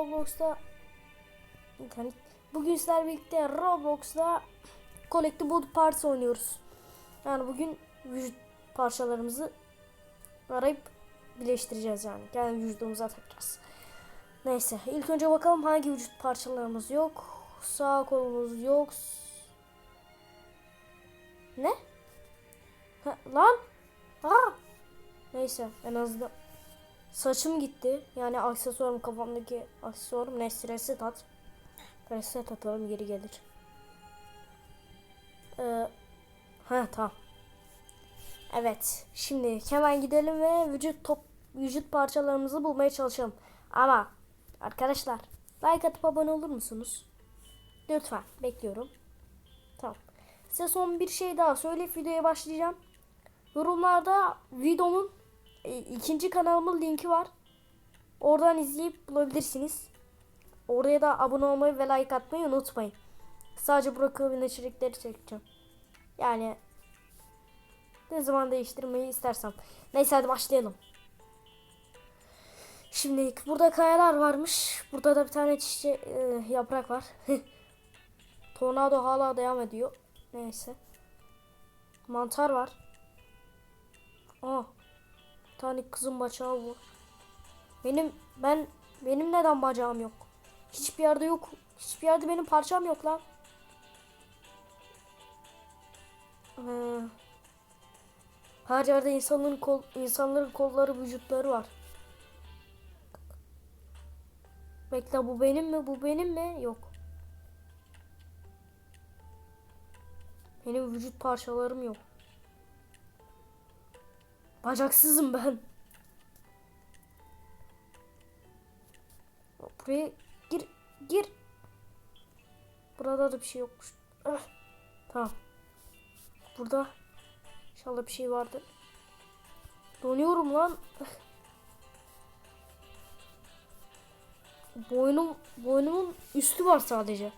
Roblox'ta internet. Bugün sizlerle birlikte Roblox'ta Collectible Parts oynuyoruz. Yani bugün vücut parçalarımızı arayıp birleştireceğiz yani. Kendi vücudumuza takacağız. Neyse ilk önce bakalım hangi vücut parçalarımız yok. Sağ kolumuz yok. Ne? Ha, lan? Aa! Neyse en azından Saçım gitti. Yani aksesuarım kafamdaki aksesuarım. Neyse reset at. Reset atalım geri gelir. Ee, ha tamam. Evet. Şimdi hemen gidelim ve vücut top vücut parçalarımızı bulmaya çalışalım. Ama arkadaşlar like atıp abone olur musunuz? Lütfen bekliyorum. Tamam. Size son bir şey daha söyleyip videoya başlayacağım. Yorumlarda videonun ikinci kanalımın linki var. Oradan izleyip bulabilirsiniz. Oraya da abone olmayı ve like atmayı unutmayın. Sadece Burak Övün içerikleri çekeceğim. Yani ne zaman değiştirmeyi istersem. Neyse hadi başlayalım. Şimdi burada kayalar varmış. Burada da bir tane çiçek e, yaprak var. Tornado hala devam ediyor. Neyse. Mantar var. Aa, tane kızın bacağı bu. Benim ben benim neden bacağım yok? Hiçbir yerde yok. Hiçbir yerde benim parçam yok lan. Ee, her yerde insanların kol insanların kolları, vücutları var. Bekle bu benim mi? Bu benim mi? Yok. Benim vücut parçalarım yok. Bacaksızım ben. Buraya gir gir. Burada da bir şey yokmuş. Ah, Tamam. Burada inşallah bir şey vardı. Donuyorum lan. Ah. Boynum boynumun üstü var sadece.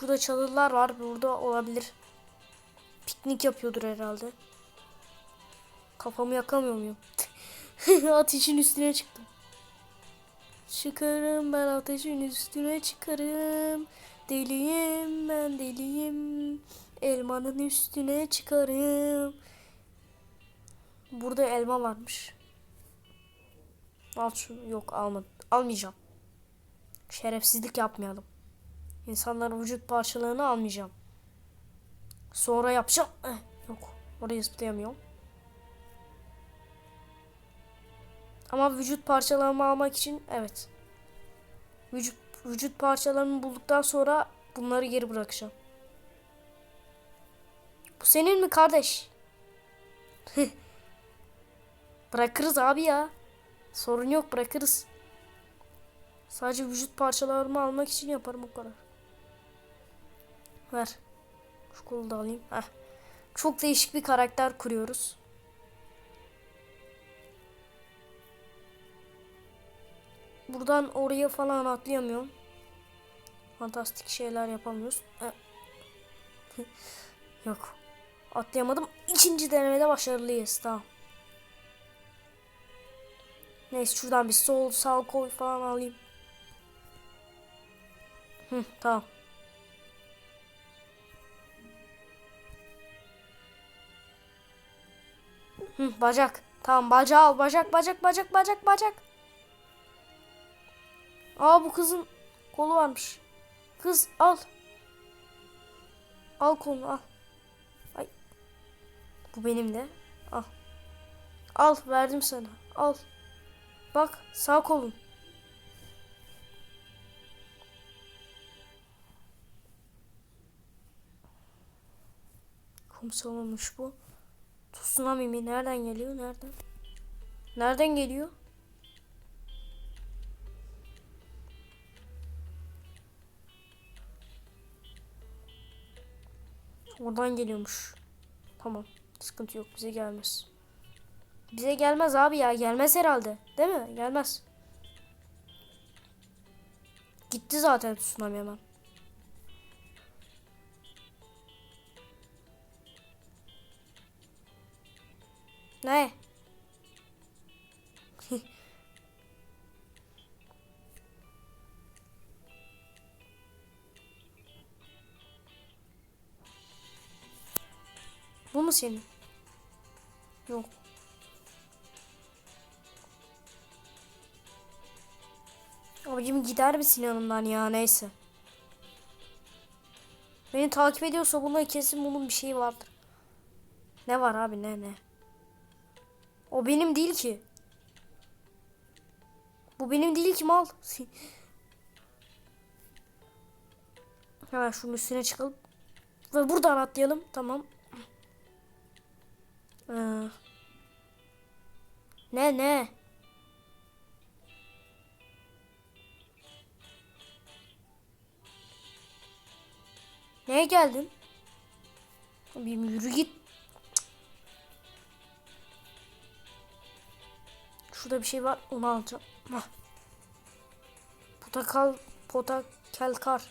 Şurada çadırlar var. Burada olabilir. Piknik yapıyordur herhalde. Kafamı yakamıyor muyum? Ateşin üstüne çıktım. Çıkarım ben ateşin üstüne çıkarım. Deliyim ben deliyim. Elmanın üstüne çıkarım. Burada elma varmış. Al şunu. Yok almadım. Almayacağım. Şerefsizlik yapmayalım. İnsanların vücut parçalarını almayacağım. Sonra yapacağım. Eh, yok. Orayı zıplayamıyorum. Ama vücut parçalarımı almak için evet. Vücut, vücut parçalarımı bulduktan sonra bunları geri bırakacağım. Bu senin mi kardeş? Bırakırız abi ya. Sorun yok bırakırız. Sadece vücut parçalarımı almak için yaparım o kadar. Ver. Şu kolu da alayım. Heh. Çok değişik bir karakter kuruyoruz. Buradan oraya falan atlayamıyorum. Fantastik şeyler yapamıyoruz. Yok. Atlayamadım. İkinci denemede başarılıyız. Tamam. Neyse şuradan bir sol sağ kol falan alayım. Hı, tamam. Hı, bacak. Tamam bacağı al. Bacak bacak bacak bacak bacak. Aa bu kızın kolu varmış. Kız al. Al kolunu al. Ay. Bu benim de. Al. Al verdim sana. Al. Bak sağ kolun. Kumsalınmış bu. Tsunami mi? Nereden geliyor? Nereden? Nereden geliyor? Oradan geliyormuş. Tamam. Sıkıntı yok. Bize gelmez. Bize gelmez abi ya. Gelmez herhalde. Değil mi? Gelmez. Gitti zaten tsunami hemen. Ne? Bu mu senin? Yok. Abicim gider misin yanımdan ya neyse. Beni takip ediyorsa bunda kesin bunun bir şeyi vardır. Ne var abi ne ne? O benim değil ki. Bu benim değil ki mal. Hemen şunun üstüne çıkalım. Ve buradan atlayalım. Tamam. Ee, ne ne? Neye geldin? Bir yürü git. Şurada bir şey var. Onu alacağım. Potakal, potakelkar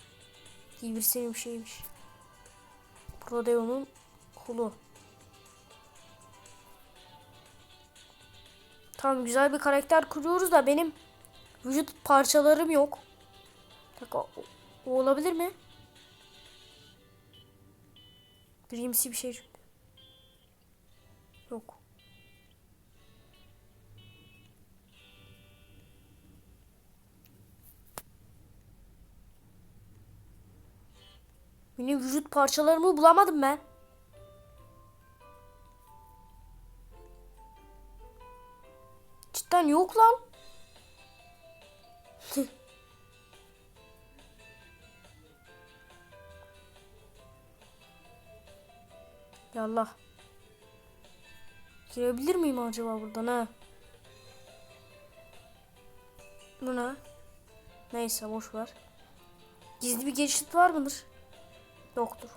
diye bir senin şeymiş. Prodeon'un kulu. Tamam güzel bir karakter kuruyoruz da benim vücut parçalarım yok. Dakika, o, o olabilir mi? Grimsi bir şey Benim vücut parçalarımı bulamadım ben. Cidden yok lan. Yallah. Girebilir miyim acaba buradan ha? Bu ne? Neyse boş ver. Gizli bir geçit var mıdır? Yoktur.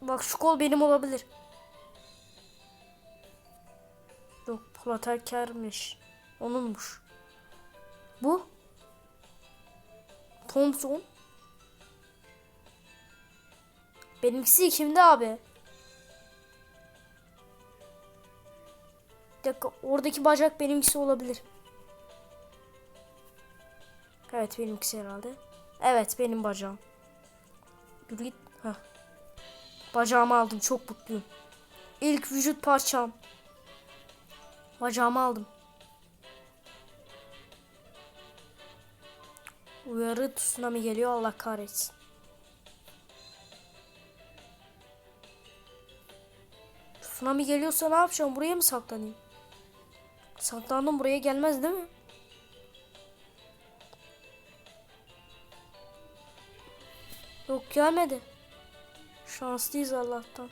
Bak şu kol benim olabilir. Yok Platerker'miş. Onunmuş. Bu? Thompson. Benimkisi kimde abi? Bir dakika oradaki bacak benimkisi olabilir. Evet benimkisi herhalde. Evet benim bacağım. Yürü git. Heh. Bacağımı aldım çok mutluyum. İlk vücut parçam. Bacağımı aldım. Uyarı tsunami geliyor Allah kahretsin. Tsunami geliyorsa ne yapacağım? Buraya mı saklanayım? Saklandım buraya gelmez değil mi? Yok gelmedi. Şanslıyız Allah'tan.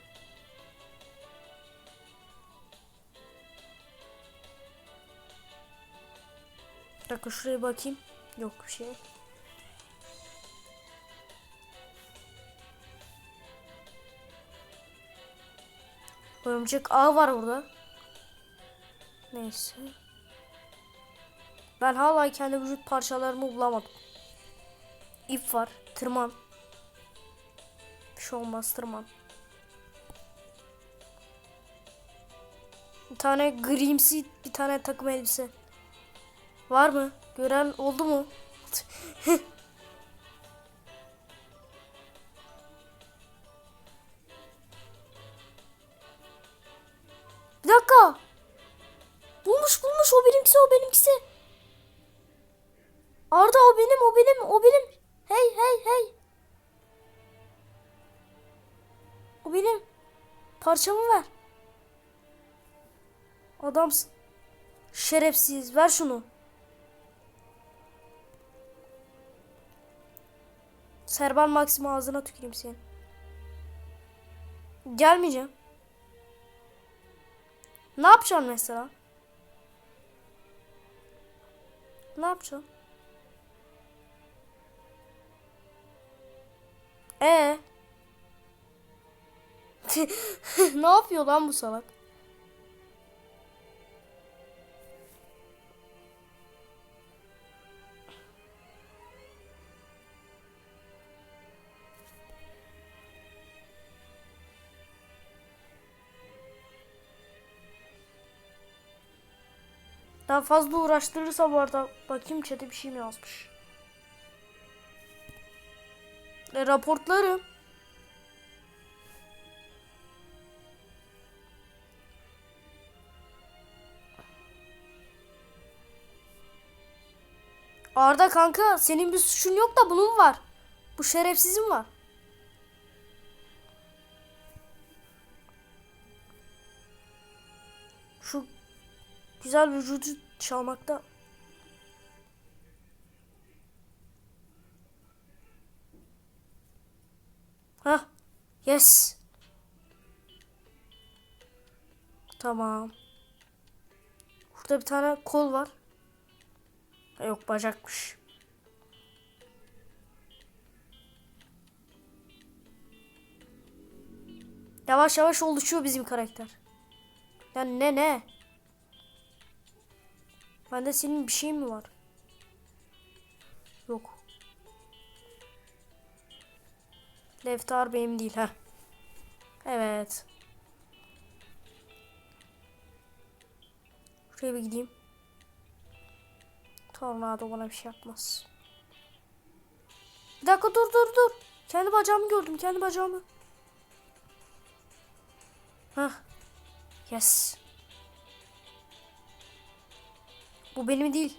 Bir dakika şuraya bakayım. Yok bir şey. Örümcek ağ var burada. Neyse. Ben hala kendi vücut parçalarımı bulamadım. İp var. Tırman. Şey olmaz. Bir tane grimsi bir tane takım elbise. Var mı? Gören oldu mu? bir dakika. Bulmuş bulmuş o benimkisi o benimkisi. Arda o benim o benim o benim. Hey hey hey. O benim. Parçamı ver. Adamsın. Şerefsiz. Ver şunu. Serban Maxim ağzına tüküreyim senin. Gelmeyeceğim. Ne yapacaksın mesela? Ne yapacaksın? Ee? ne yapıyor lan bu salak? Daha fazla uğraştırırsa bu arada bakayım çete bir şey mi yazmış. E, raportlarım. Arda kanka senin bir suçun yok da bunun var. Bu şerefsizin var. Şu güzel vücudu çalmakta. Hah. Yes. Tamam. Burada bir tane kol var. Yok bacakmış. Yavaş yavaş oluşuyor bizim karakter. Ya ne ne? Bende senin bir şeyin mi var? Yok. Leftar benim değil ha. Evet. Şuraya bir gideyim. Tornado bana bir şey yapmaz. Bir dakika dur dur dur. Kendi bacağımı gördüm. Kendi bacağımı. Hah. Yes. Bu benim değil.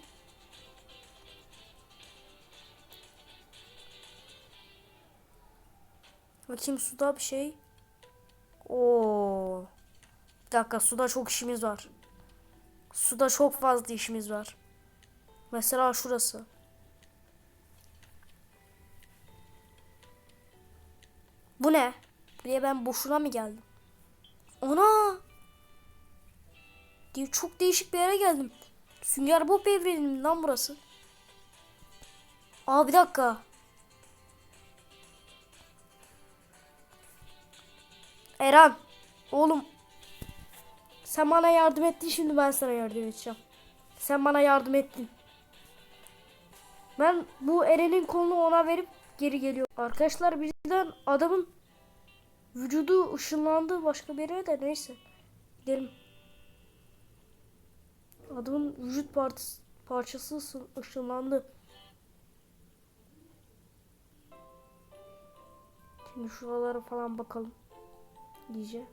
Bakayım suda bir şey. Oo. Bir dakika suda çok işimiz var. Suda çok fazla işimiz var. Mesela şurası. Bu ne? Buraya ben boşuna mı geldim? Ana! Diye çok değişik bir yere geldim. Sünger Bob evrenim lan burası. Aa bir dakika. Eren. Oğlum. Sen bana yardım ettin şimdi ben sana yardım edeceğim. Sen bana yardım ettin. Ben bu Eren'in kolunu ona verip geri geliyorum. Arkadaşlar birden adamın vücudu ışınlandı başka bir yere de neyse. Gidelim. Adamın vücut parçası, ışınlandı. Şimdi şuralara falan bakalım. İyice.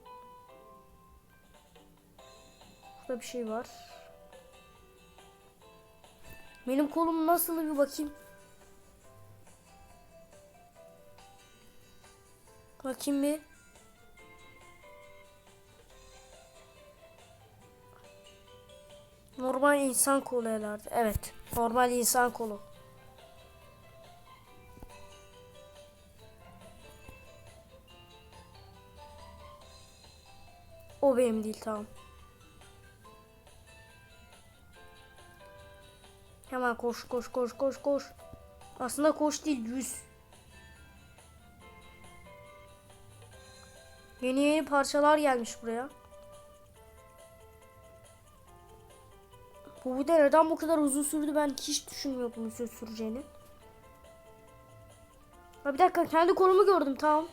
Burada bir şey var. Benim kolum nasıl bir bakayım. Bakayım bir. Normal insan kolu herhalde. Evet. Normal insan kolu. O benim değil tamam. Hemen koş koş koş koş koş. Aslında koş değil yüz. Yeni yeni parçalar gelmiş buraya. Bu video neden bu kadar uzun sürdü ben hiç düşünmüyordum uzun süreceğini. Ha bir dakika kendi kolumu gördüm tamam.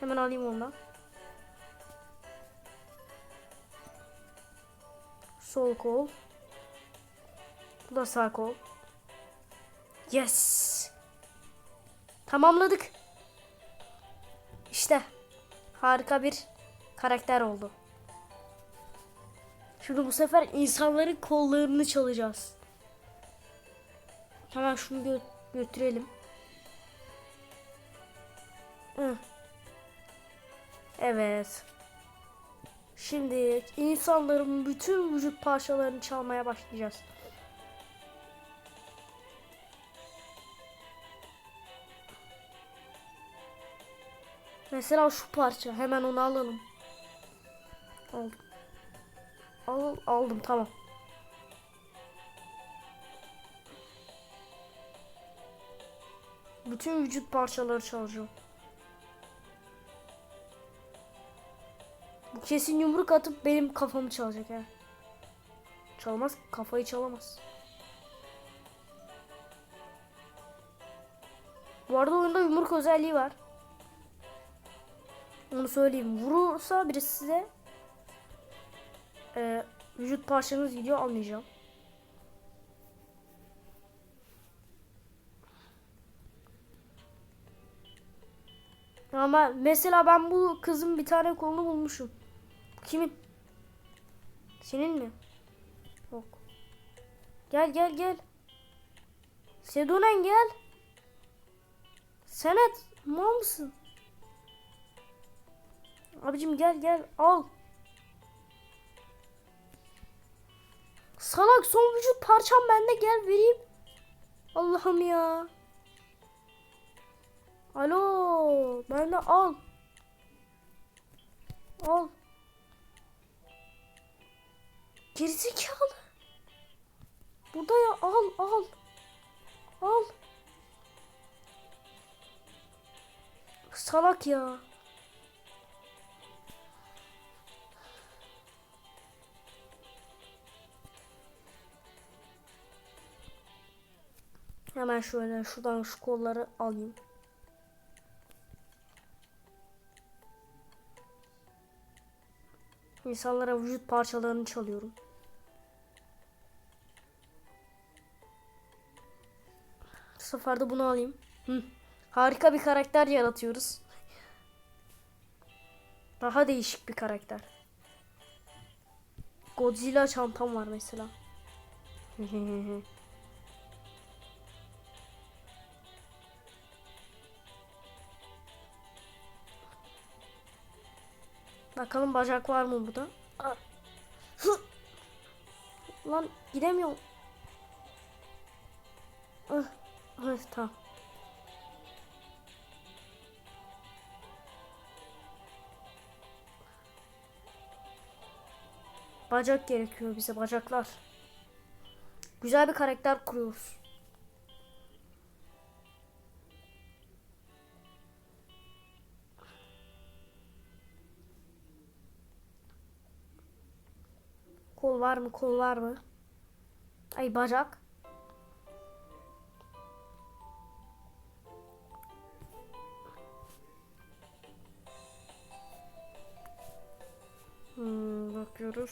Hemen alayım ondan. Sol kol. Da sağ kol. Yes. Tamamladık. İşte harika bir karakter oldu. Şimdi bu sefer insanların kollarını çalacağız. Hemen şunu gö- götürelim. Hı. Evet. Şimdi insanların bütün vücut parçalarını çalmaya başlayacağız. Mesela şu parça. Hemen onu alalım. Aldım. Al, aldım tamam. Bütün vücut parçaları çalacağım. Bu kesin yumruk atıp benim kafamı çalacak ha. Çalmaz kafayı çalamaz. Bu arada oyunda yumruk özelliği var. Onu söyleyeyim. Vurursa birisi size e, vücut parçanız gidiyor almayacağım. Ama mesela ben bu kızın bir tane kolunu bulmuşum. Kimin? Senin mi? Yok. Gel gel gel. Sedonen gel. Senet mal mısın? Abicim gel gel al. Salak son vücut parçam bende gel vereyim. Allah'ım ya. Alo bende al. Al. Gerizekalı. Burada ya al al. Al. Salak ya. Hemen şöyle şuradan şu kolları alayım. İnsanlara vücut parçalarını çalıyorum. Bu sefer de bunu alayım. Hı. Harika bir karakter yaratıyoruz. Daha değişik bir karakter. Godzilla çantam var mesela. Bakalım bacak var mı burada? Lan gidemiyorum. Ah, ah, tamam. Bacak gerekiyor bize bacaklar. Güzel bir karakter kuruyoruz. Kol var mı? Kol var mı? Ay bacak. Hmm, bakıyoruz.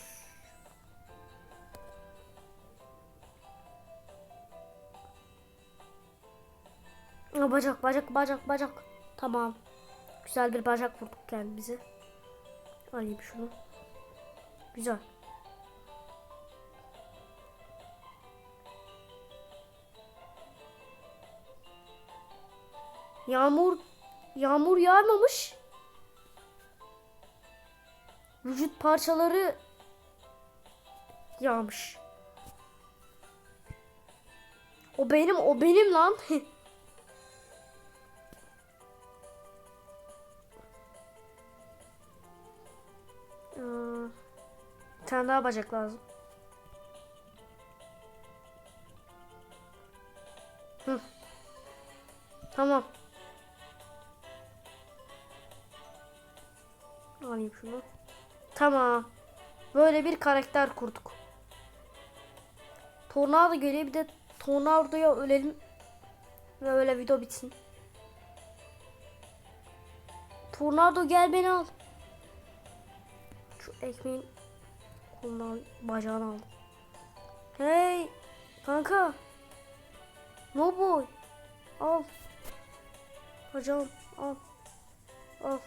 Aa, bacak, bacak, bacak, bacak. Tamam. Güzel bir bacak vurduk kendimize. Alayım şunu. Güzel. Yağmur yağmur yağmamış. Vücut parçaları yağmış. O benim, o benim lan. Aa, Bir tane daha bacak lazım. Hı. Tamam. Alayım şunu. Tamam. Böyle bir karakter kurduk. Tornado geliyor bir de tornadoya ölelim. Ve öyle video bitsin. Tornado gel beni al. Şu ekmeğin kolundan bacağını al. Hey kanka. No boy. Al. Bacağım al. Al.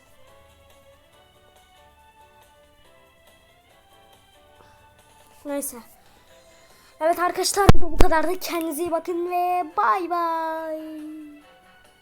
Neyse. Evet arkadaşlar bu kadar da kendinize iyi bakın ve bay bay.